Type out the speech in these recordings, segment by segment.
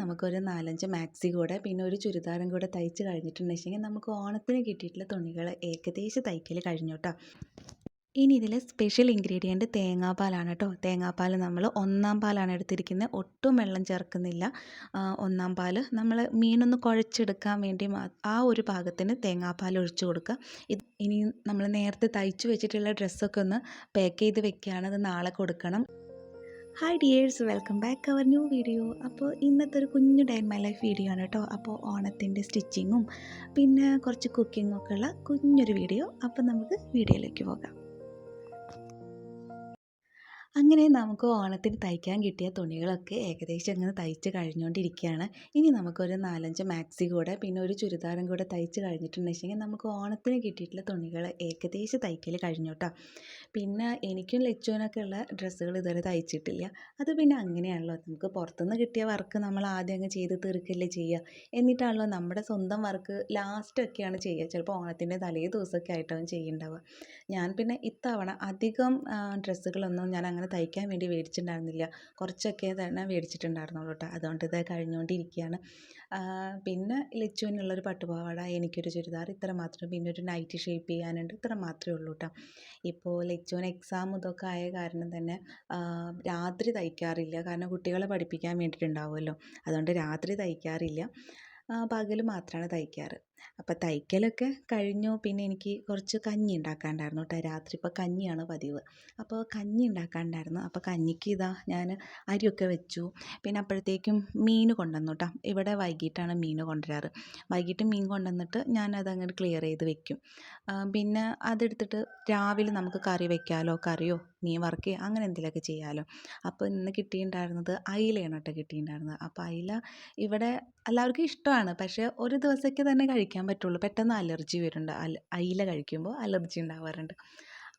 നമുക്കൊരു നാലഞ്ച് മാക്സി കൂടെ പിന്നെ ഒരു ചുരിദാറും കൂടെ തയ്ച്ച് കഴിഞ്ഞിട്ടുണ്ടെങ്കിൽ നമുക്ക് ഓണത്തിന് കിട്ടിയിട്ടുള്ള തുണികൾ ഏകദേശം തയ്ക്കൽ കഴിഞ്ഞു കേട്ടോ ഇനി ഇതിൽ സ്പെഷ്യൽ ഇൻഗ്രീഡിയന്റ് തേങ്ങാപ്പാലാണ് കേട്ടോ തേങ്ങാപ്പാൽ നമ്മൾ ഒന്നാം പാലാണ് എടുത്തിരിക്കുന്നത് ഒട്ടും വെള്ളം ചേർക്കുന്നില്ല. ഒന്നാം പാൽ നമ്മൾ മീനൊന്ന് കുഴച്ചെടുക്കാൻ വേണ്ടി ആ ഒരു പാകത്തിന് തേങ്ങാപ്പാൽ ഒഴിച്ചു കൊടുക്കുക. ഇത് ഇനി നമ്മൾ നേരത്തെ തയ്ച്ചു വെച്ചിട്ടുള്ള ഡ്രസ്സൊക്കെ ഒന്ന് പാക്ക് ചെയ്ത് വെക്കുകയാണ്. അത് നാളെ കൊടുക്കണം. Hi dears welcome back our new video അപ്പോൾ ഇന്നത്തെ ഒരു കുഞ്ഞു ഡേ മൈ ലൈഫ് വീഡിയോ ആണ് കേട്ടോ അപ്പോൾ ഓണത്തിന്റെ സ്റ്റിച്ചിങ്ങും പിന്നെ കുറച്ച് കുക്കിങ്ങും ഒക്കെ ഉള്ള കുഞ്ഞൊരു വീഡിയോ അപ്പോൾ നമുക്ക് വീഡിയോയിലേക്ക് പോകാം. അങ്ങനെ നമുക്ക് ഓണത്തിന് തയ്ക്കാൻ കിട്ടിയ തുണികളൊക്കെ ഏകദേശം അങ്ങനെ തയ്ച്ച് കഴിഞ്ഞുകൊണ്ടിരിക്കുകയാണ് ഇനി നമുക്കൊരു നാലഞ്ച് മാക്സി കൂടെ പിന്നെ ഒരു ചുരിദാറും കൂടെ തയ്ച്ച് കഴിഞ്ഞിട്ടുണ്ടെങ്കിൽ നമുക്ക് ഓണത്തിന് കിട്ടിയിട്ടുള്ള തുണികൾ ഏകദേശം തയ്ക്കൽ കഴിഞ്ഞു പിന്നെ എനിക്കും ലച്ചുവിനൊക്കെ ഉള്ള ഡ്രസ്സുകൾ ഇതുവരെ തയ്ച്ചിട്ടില്ല. അത് പിന്നെ അങ്ങനെയാണല്ലോ. നമുക്ക് പുറത്തുനിന്ന് കിട്ടിയ വർക്ക് നമ്മൾ ആദ്യം അങ്ങ് ചെയ്ത് തീർക്കല്ലേ ചെയ്യുക. എന്നിട്ടാണല്ലോ നമ്മുടെ സ്വന്തം വർക്ക് ലാസ്റ്റൊക്കെയാണ് ചെയ്യുക. ചിലപ്പോൾ ഓണത്തിന്റെ തലേ ദിവസമൊക്കെ ആയിട്ടാവും ചെയ്യുന്നുണ്ടാവുക ഞാൻ പിന്നെ ഇത്തവണ അധികം ഡ്രസ്സുകളൊന്നും ഞാൻ അങ്ങനെ തയ്ക്കാൻ വേണ്ടി മേടിച്ചിട്ടുണ്ടായിരുന്നില്ല കുറച്ചൊക്കെ തന്നെ മേടിച്ചിട്ടുണ്ടായിരുന്നുള്ളൂ കേട്ടോ. അതുകൊണ്ട് ഇത് കഴിഞ്ഞുകൊണ്ടിരിക്കുകയാണ്. പിന്നെ ലച്ചുവിനുള്ളൊരു പട്ടുപാവാട എനിക്കൊരു ചുരിദാർ ഇത്ര മാത്രം. പിന്നെ ഒരു നൈറ്റ് ഷേപ്പ് ചെയ്യാനുണ്ട്. ഇത്ര മാത്രമേ ഉള്ളൂ കേട്ടോ. ഇപ്പോൾ ലച്ചുവിന് എക്സാം ഇതൊക്കെ ആയ കാരണം തന്നെ രാത്രി തയ്ക്കാറില്ല. കാരണം കുട്ടികളെ പഠിപ്പിക്കാൻ വേണ്ടിയിട്ടുണ്ടാവുമല്ലോ. അതുകൊണ്ട് രാത്രി തയ്ക്കാറില്ല. പകൽ മാത്രമാണ് തയ്ക്കാറ്. അപ്പോൾ തയ്ക്കലൊക്കെ കഴിഞ്ഞു. പിന്നെ എനിക്ക് കുറച്ച് കഞ്ഞി ഉണ്ടാക്കാനുണ്ടായിരുന്നു കേട്ടോ. രാത്രി ഇപ്പോൾ കഞ്ഞിയാണ് പതിവ്. അപ്പോൾ കഞ്ഞി ഉണ്ടാക്കാനുണ്ടായിരുന്നു. അപ്പോൾ കഞ്ഞിക്ക് ഇതാ ഞാൻ അരിയൊക്കെ വെച്ചു. പിന്നെ അപ്പോഴത്തേക്കും മീൻ കൊണ്ടുവന്നു കേട്ടോ. ഇവിടെ വൈകിട്ടാണ് മീൻ കൊണ്ടുവരാറ്. വൈകിട്ട് മീൻ കൊണ്ടുവന്നിട്ട് ഞാനത് അങ്ങോട്ട് ക്ലിയർ ചെയ്ത് വെക്കും. പിന്നെ അതെടുത്തിട്ട് രാവിലെ നമുക്ക് കറി വെക്കാമല്ലോ കറിയോ? മീൻ വറുക്കുകയോ അങ്ങനെ എന്തെങ്കിലുമൊക്കെ ചെയ്യാമല്ലോ അപ്പോൾ ഇന്ന് കിട്ടിയിട്ടുണ്ടായിരുന്നത് അയിലയാണ് കേട്ടോ കിട്ടിയിട്ടുണ്ടായിരുന്നത്. അപ്പോൾ അയില ഇവിടെ എല്ലാവർക്കും ഇഷ്ടമാണ്. പക്ഷേ ഒരു ദിവസമൊക്കെ തന്നെ കഴിക്കാൻ പറ്റുള്ളൂ. പെട്ടെന്ന് അലർജി വരുന്നുണ്ട് അയില കഴിക്കുമ്പോൾ അലർജി ഉണ്ടാവാറുണ്ട്.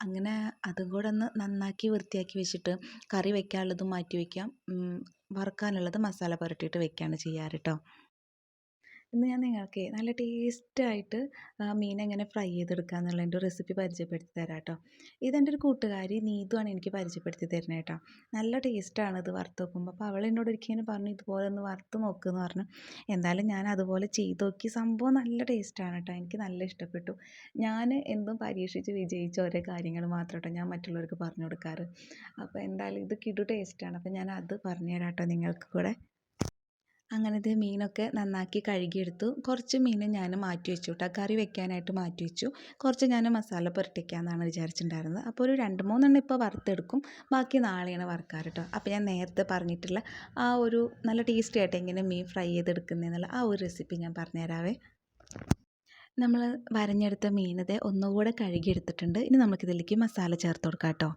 അങ്ങനെ അതും കൂടെ ഒന്ന് നന്നാക്കി വൃത്തിയാക്കി വെച്ചിട്ട് കറി വെക്കാനുള്ളതും മാറ്റി വയ്ക്കാം വറുക്കാനുള്ളത് മസാല പുരട്ടിയിട്ട് വെക്കുകയാണ് ചെയ്യാറ് കേട്ടോ ഇന്ന് ഞാൻ നിങ്ങൾക്ക് നല്ല ടേസ്റ്റായിട്ട് മീൻ എങ്ങനെ ഫ്രൈ ചെയ്തെടുക്കുക എന്നുള്ളതിന്റെ റെസിപ്പി പരിചയപ്പെടുത്തി തരാം കേട്ടോ ഇതെന്റെ ഒരു കൂട്ടുകാരി നീതുവാണ് എനിക്ക് പരിചയപ്പെടുത്തി തരുന്നത് കേട്ടോ. നല്ല ടേസ്റ്റാണ് ഇത് വറുത്ത് നോക്കുമ്പോൾ അപ്പോൾ അവൾ എന്നോട് ഒരിക്കലും പറഞ്ഞു ഇതുപോലെ ഒന്ന് വറുത്ത് നോക്കുമെന്ന് പറഞ്ഞു. എന്തായാലും ഞാൻ അതുപോലെ ചെയ്ത് നോക്കി സംഭവം നല്ല ടേസ്റ്റാണ് കേട്ടോ. എനിക്ക് നല്ല ഇഷ്ടപ്പെട്ടു. ഞാൻ എന്തും പരീക്ഷിച്ച് വിജയിച്ച ഓരോ കാര്യങ്ങൾ മാത്രം കേട്ടോ ഞാൻ മറ്റുള്ളവർക്ക് പറഞ്ഞു കൊടുക്കാറ്. അപ്പോൾ എന്തായാലും ഇത് കിടു ടേസ്റ്റാണ്. അപ്പോൾ ഞാൻ അത് പറഞ്ഞു തരാം കേട്ടോ നിങ്ങൾക്ക് കൂടെ. അങ്ങനെ ഇത് മീനൊക്കെ നന്നാക്കി കഴുകിയെടുത്തു. കുറച്ച് മീൻ ഞാൻ മാറ്റി വെച്ചു കേട്ടോ കറി വെക്കാനായിട്ട് മാറ്റി വെച്ചു. കുറച്ച് ഞാൻ മസാല പുരട്ടിക്കാമെന്നാണ് വിചാരിച്ചിട്ടുണ്ടായിരുന്നത്. അപ്പോൾ ഒരു രണ്ട് മൂന്നെണ്ണം ഇപ്പോൾ വറുത്തെടുക്കും. ബാക്കി നാളെയാണ് വറുക്കാറ് കേട്ടോ അപ്പോൾ ഞാൻ നേരത്തെ പറഞ്ഞിട്ടുള്ള ആ ഒരു നല്ല ടേസ്റ്റി ആയിട്ട് എങ്ങനെ മീൻ ഫ്രൈ ചെയ്തെടുക്കുന്നതെന്നുള്ള ആ ഒരു റെസിപ്പി ഞാൻ പറഞ്ഞുതരാവേ. നമ്മൾ വരഞ്ഞെടുത്ത മീനത് ഒന്നുകൂടെ കഴുകിയെടുത്തിട്ടുണ്ട്. ഇനി നമുക്കിതിലേക്ക് മസാല ചേർത്ത് കൊടുക്കാം കേട്ടോ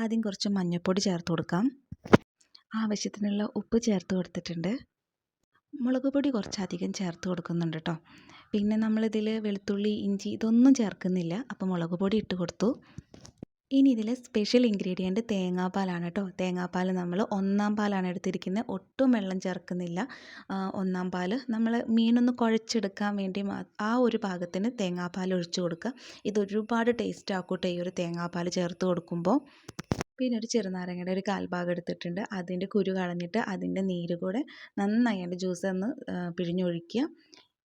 ആദ്യം കുറച്ച് മഞ്ഞൾപ്പൊടി ചേർത്ത് കൊടുക്കാം. ആവശ്യത്തിനുള്ള ഉപ്പ് ചേർത്ത് കൊടുത്തിട്ടുണ്ട്. മുളക് പൊടി കുറച്ചധികം ചേർത്ത് കൊടുക്കുന്നുണ്ട് കേട്ടോ പിന്നെ നമ്മളിതിൽ വെളുത്തുള്ളി ഇഞ്ചി ഇതൊന്നും ചേർക്കുന്നില്ല. അപ്പോൾ മുളക് പൊടി ഇട്ട് കൊടുത്തു. ഇനി ഇതിൽ സ്പെഷ്യൽ ഇൻഗ്രീഡിയന്റ് തേങ്ങാപ്പാലാണ് കേട്ടോ തേങ്ങാപ്പാൽ നമ്മൾ ഒന്നാം പാലാണ് എടുത്തിരിക്കുന്നത് ഒട്ടും വെള്ളം ചേർക്കുന്നില്ല. ഒന്നാം പാൽ നമ്മൾ മീനൊന്ന് കുഴച്ചെടുക്കാൻ വേണ്ടി ആ ഒരു പാകത്തിന് തേങ്ങാപ്പാൽ ഒഴിച്ച് കൊടുക്കുക ഇതൊരുപാട് ടേസ്റ്റ് ആക്കൂട്ടെ ഈ ഒരു തേങ്ങാപ്പാൽ ചേർത്ത് കൊടുക്കുമ്പോൾ പിന്നെ ഒരു ചെറുനാരങ്ങയുടെ ഒരു കാൽഭാഗം എടുത്തിട്ടുണ്ട്. അതിന്റെ കുരു കളഞ്ഞിട്ട് അതിന്റെ നീര് കൂടെ നന്നായി അതിന്റെ ജ്യൂസ് ഒന്ന് പിഴിഞ്ഞൊഴിക്കുക.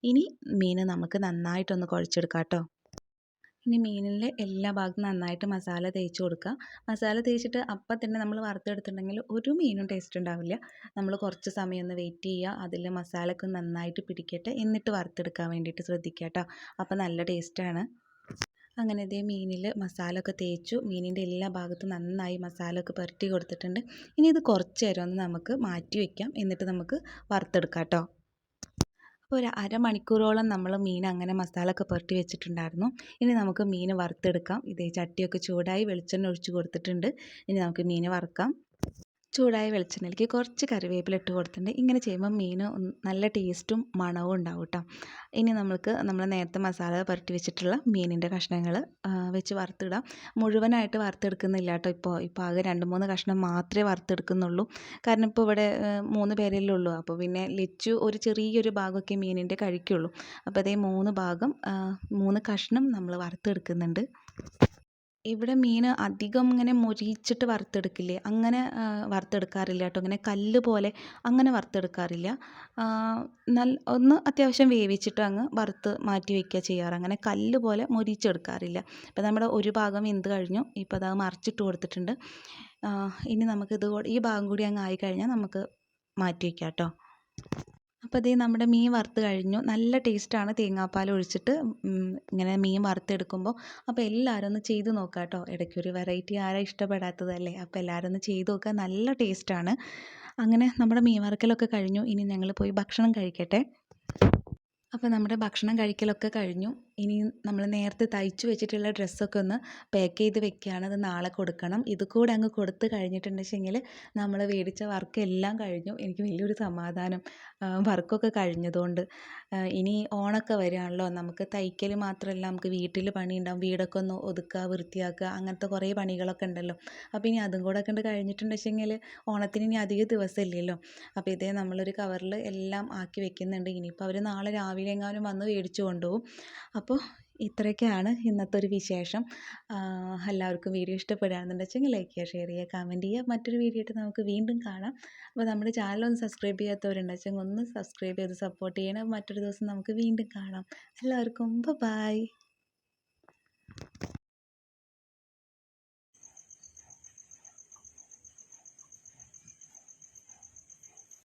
ഇനി മീൻ നമുക്ക് നന്നായിട്ടൊന്ന് കുഴച്ചെടുക്കാം കേട്ടോ. ഇനി മീനിലെ എല്ലാ ഭാഗത്തും നന്നായിട്ട് മസാല തേച്ച് കൊടുക്കുക. മസാല തേച്ചിട്ട് അപ്പം തന്നെ നമ്മൾ വറുത്തെടുത്തിട്ടുണ്ടെങ്കിൽ ഒരു മീനും ടേസ്റ്റ് ഉണ്ടാവില്ല. നമ്മൾ കുറച്ച് സമയം ഒന്ന് വെയിറ്റ് ചെയ്യുക. അതിൽ മസാലയൊക്കെ നന്നായിട്ട് പിടിക്കട്ടെ. എന്നിട്ട് വറുത്തെടുക്കാൻ വേണ്ടിയിട്ട് ശ്രദ്ധിക്കുക കേട്ടോ. അപ്പം നല്ല ടേസ്റ്റാണ് അങ്ങനെ ഇതേ മീനിൽ മസാല ഒക്കെ തേച്ചു. മീനിന്റെ എല്ലാ ഭാഗത്തും നന്നായി മസാല ഒക്കെ പുരട്ടി കൊടുത്തിട്ടുണ്ട്. ഇനി ഇത് കുറച്ച് നേരം ഒന്ന് നമുക്ക് മാറ്റി വയ്ക്കാം എന്നിട്ട് നമുക്ക് വറുത്തെടുക്കാം കേട്ടോ അപ്പോൾ ഒരു അരമണിക്കൂറോളം നമ്മൾ മീൻ അങ്ങനെ മസാല ഒക്കെ പുരട്ടി വെച്ചിട്ടുണ്ടായിരുന്നു. ഇനി നമുക്ക് മീൻ വറുത്തെടുക്കാം. ഇതേ ചട്ടിയൊക്കെ ചൂടായി വെളിച്ചെണ്ണ ഒഴിച്ച് കൊടുത്തിട്ടുണ്ട്. ഇനി നമുക്ക് മീൻ വറുക്കാം. ചൂടായ വെളിച്ചെണ്ണയിലേക്ക് കുറച്ച് കറിവേപ്പില ഇട്ട് കൊടുത്തിട്ടുണ്ട്. ഇങ്ങനെ ചെയ്യുമ്പോൾ മീൻ നല്ല ടേസ്റ്റും മണവും ഉണ്ടാവും കേട്ടോ ഇനി നമ്മൾക്ക് നമ്മൾ നേരത്തെ മസാല പുരട്ടി വെച്ചിട്ടുള്ള മീനിന്റെ കഷ്ണങ്ങൾ വെച്ച് വറുത്തിടാം. മുഴുവനായിട്ട് വറുത്തെടുക്കുന്നില്ല കേട്ടോ ഇപ്പോൾ. ഇപ്പോൾ ആകെ രണ്ട് മൂന്ന് കഷ്ണം മാത്രമേ വറുത്തെടുക്കുന്നുള്ളൂ. കാരണം ഇപ്പോൾ ഇവിടെ മൂന്ന് പേരല്ലേ ഉള്ളൂ. അപ്പോൾ പിന്നെ ലിച്ചു ഒരു ചെറിയൊരു ഭാഗമൊക്കെ മീനിന്റെ കഴിക്കുള്ളൂ. അപ്പോൾ അതേ മൂന്ന് ഭാഗം മൂന്ന് കഷ്ണം നമ്മൾ വറുത്തെടുക്കുന്നുണ്ട്. ഇവിടെ മീൻ അധികം ഇങ്ങനെ മൊരിയിച്ചിട്ട് വറുത്തെടുക്കില്ലേ? അങ്ങനെ വറുത്തെടുക്കാറില്ല കേട്ടോ. ഇങ്ങനെ കല്ല് പോലെ അങ്ങനെ വറുത്തെടുക്കാറില്ല. നല്ല ഒന്ന് അത്യാവശ്യം വേവിച്ചിട്ട് അങ്ങ് വറുത്ത് മാറ്റി വയ്ക്കുക ചെയ്യാറ്. അങ്ങനെ കല്ല് പോലെ മൊരിച്ചെടുക്കാറില്ല ഇപ്പം നമ്മുടെ ഒരു ഭാഗം വെന്ത് കഴിഞ്ഞു. ഇപ്പോൾ അത് മറിച്ചിട്ട് കൊടുത്തിട്ടുണ്ട്. ഇനി നമുക്കിത് ഈ ഭാഗം കൂടി അങ്ങ് ആയിക്കഴിഞ്ഞാൽ നമുക്ക് മാറ്റി വയ്ക്കാം കേട്ടോ. അപ്പോൾ ഇതേ നമ്മുടെ മീൻ വറുത്ത് കഴിഞ്ഞു. നല്ല ടേസ്റ്റാണ് തേങ്ങാപ്പാൽ ഒഴിച്ചിട്ട് ഇങ്ങനെ മീൻ വറുത്തെടുക്കുമ്പോൾ അപ്പോൾ എല്ലാവരും ഒന്ന് ചെയ്ത് നോക്കുക കേട്ടോ ഇടയ്ക്കൊരു വെറൈറ്റി ആരാ ഇഷ്ടപ്പെടാത്തതല്ലേ. അപ്പോൾ എല്ലാവരും ഒന്ന് ചെയ്ത് നോക്കുക നല്ല ടേസ്റ്റാണ് അങ്ങനെ നമ്മുടെ മീൻ വറുക്കലൊക്കെ കഴിഞ്ഞു. ഇനി ഞങ്ങൾ പോയി ഭക്ഷണം കഴിക്കട്ടെ. അപ്പോൾ നമ്മുടെ ഭക്ഷണം കഴിക്കലൊക്കെ കഴിഞ്ഞു. ഇനി നമ്മൾ നേരത്തെ തയ്ച്ചു വെച്ചിട്ടുള്ള ഡ്രസ്സൊക്കെ ഒന്ന് പാക്ക് ചെയ്ത് വെക്കുകയാണ് അത് നാളെ കൊടുക്കണം. ഇത് കൂടെ അങ്ങ് കൊടുത്ത് കഴിഞ്ഞിട്ടുണ്ടെങ്കിൽ നമ്മൾ മേടിച്ച വർക്ക് എല്ലാം കഴിഞ്ഞു. എനിക്ക് വലിയൊരു സമാധാനം വർക്കൊക്കെ കഴിഞ്ഞതുകൊണ്ട്. ഇനി ഓണൊക്കെ വരികയാണല്ലോ നമുക്ക് തയ്ക്കൽ മാത്രമല്ല നമുക്ക് വീട്ടിൽ പണിയുണ്ടാകും വീടൊക്കെ ഒന്ന് ഒതുക്കുക വൃത്തിയാക്കുക അങ്ങനത്തെ കുറേ പണികളൊക്കെ ഉണ്ടല്ലോ. അപ്പോൾ ഇനി അതും കൂടെ കണ്ട് കഴിഞ്ഞിട്ടുണ്ടെങ്കിൽ ഓണത്തിന് ഇനി അധിക ദിവസം ഇല്ലല്ലോ അപ്പോൾ ഇതേ നമ്മളൊരു കവറിൽ എല്ലാം ആക്കി വെക്കുന്നുണ്ട്. ഇനിയിപ്പോൾ അവർ നാളെ രാവിലെ എങ്ങാനും വന്ന് മേടിച്ചു കൊണ്ടുപോകും. അപ്പോൾ ഇത്രയൊക്കെയാണ് ഇന്നത്തെ ഒരു വിശേഷം. എല്ലാവർക്കും വീഡിയോ ഇഷ്ടപ്പെടുകയാണെന്നുണ്ടെങ്കിൽ ലൈക്ക് ചെയ്യുക ഷെയർ ചെയ്യുക കമന്റ് ചെയ്യുക. മറ്റൊരു വീഡിയോ ആയിട്ട് നമുക്ക് വീണ്ടും കാണാം. അപ്പോൾ നമ്മുടെ ചാനൽ ഒന്ന് സബ്സ്ക്രൈബ് ചെയ്യാത്തവരുണ്ടെങ്കിൽ ഒന്ന് സബ്സ്ക്രൈബ് ചെയ്ത് സപ്പോർട്ട് ചെയ്യണം. മറ്റൊരു ദിവസം നമുക്ക് വീണ്ടും കാണാം. എല്ലാവർക്കും ബൈ